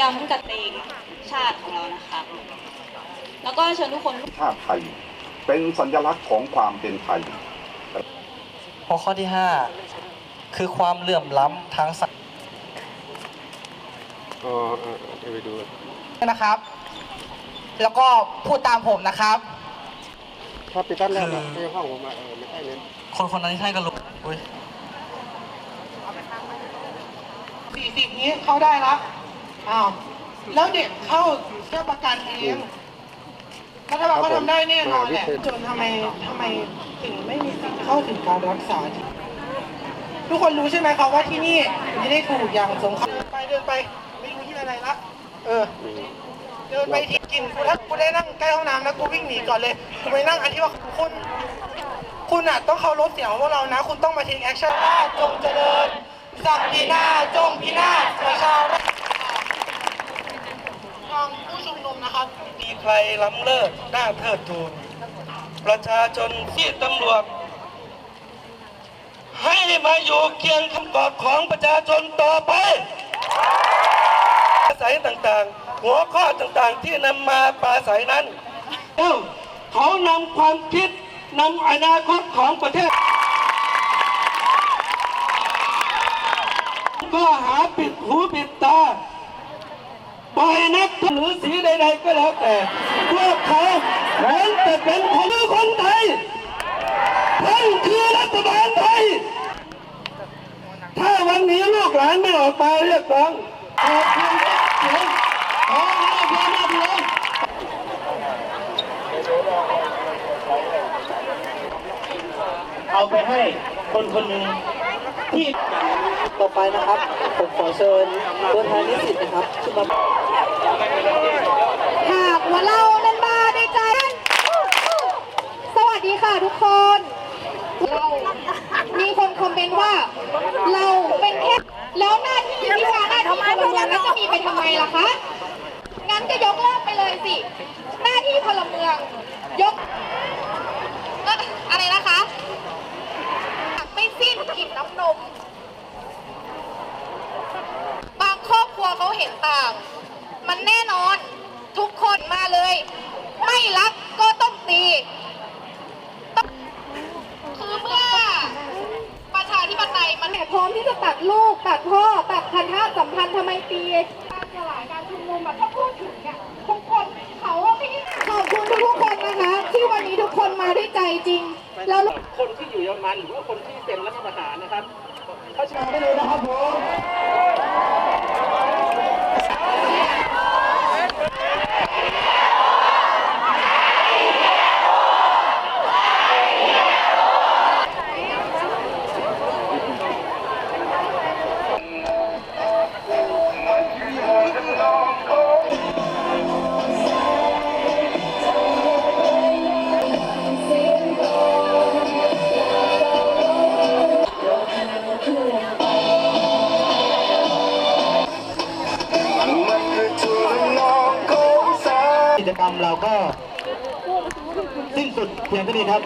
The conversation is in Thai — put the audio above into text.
ย้ำกับเพลงชาติของเรานะคะ แล้วก็เชิญทุกคน ชาติไทย เป็นสัญลักษณ์ของความเป็นไทยหัวข้อที่ 5 คือความเหลื่อมล้ำทางสังอ๋อเออเดี๋ยวไปดูนะครับ แล้วก็พูดตามผมนะครับถ้าไปตั้งแล้วนะไม่ใช่ห้องผมมาเออไม่ใช่เลยคนคนนั้นที่ใช่ก็รู้อุ้ยสี่สิบนี้เข้าได้ละ อ้าวแล้วเด็กเข้าแค่ประกันเองรัฐบาลก็ทำได้แน่นอนแหละจนทำไมทำไมถึงไม่มีสิทธิ์เข้าถึงการรักษาที่ทุกคนรู้ใช่ไหมครับว่าที่นี่ไม่ได้ถูกอย่างสงครามไปเดินไปไม่รู้ที่อะไรละเออ เดินไปที่กินกูถ้ากูได้นั่งใกล้ห้องน้ำนะกูวิ่งหนีก่อนเลยกูไปนั่งอันที่ว่าคุณคุณอะต้องเคารพเสียงของพวกเรานะ คุณต้องมาทิ้งแอคชั่นว่าจงเจริญ สักดินาจงพินาศประชารัฐทางผู้ชุมนุมนะครับ มี ใครล้ำเลิศหน้าเทิดทูน ประชาชนที่ตำรวจ ให้มาอยู่เคียงคำกอบของประชาชนต่อไปปราศัยต่างๆ หัวข้อต่างๆที่นำมาปราศัยนั้นเอ้าเขานำความคิดนำอนาคตของประเทศ ก็หาปิดหูปิดตา ปล่อยนักหรือสีใดๆก็แล้วแต่พวกเขาเหมือนแต่เป็นคนคนไทยท่านคือรัฐบาลไทย ถ้าวันนี้ลูกหลานไม่ออกมาเรียกร้องขอบคุณเสียงขอให้พระนาทีเอาไปให้คนคนหนึ่งที่ ต่อไปนะครับ ผมขอเชิญตัวแทนนิสิตนะครับขึ้นมาหากว่าเราเล่นบ้าในใจ สวัสดีค่ะทุกคน เรา มีคนคอมเมนต์ว่า เราเป็นแค่ แล้วหน้าที่วิชาหน้าที่พลเมืองนั้นจะมีไปทำไมล่ะคะ งั้นก็ยกเลิกไปเลยสิ หน้าที่พลเมือง ยกเอ่ออะไรนะคะ ไม่สิ้นกลิ่นน้ำนม บางครอบครัว เขาเห็นต่าง มันแน่นอนทุกคนมาเลย ไม่รักก็ต้องตีต้องคือเมื่อประชาธิปไตยมันพร้อมที่จะตัดลูกตัดพ่อตัดพันธะสัมพันธ์ทำไมตีการสลายการชุมนุมอะถ้าพูดถึงเนี่ยทุกคนเขาไม่ได้ขอบคุณทุกๆคนนะคะ ที่วันนี้ทุกคนมาด้วยใจจริง แล้วคนที่อยู่เยอรมันหรือว่าคนที่เป็นรัฐประหารนะครับเขาชมได้เลยนะครับผม จกรรมเราก็สิ้นสุดเพียงเท่านี้ครับ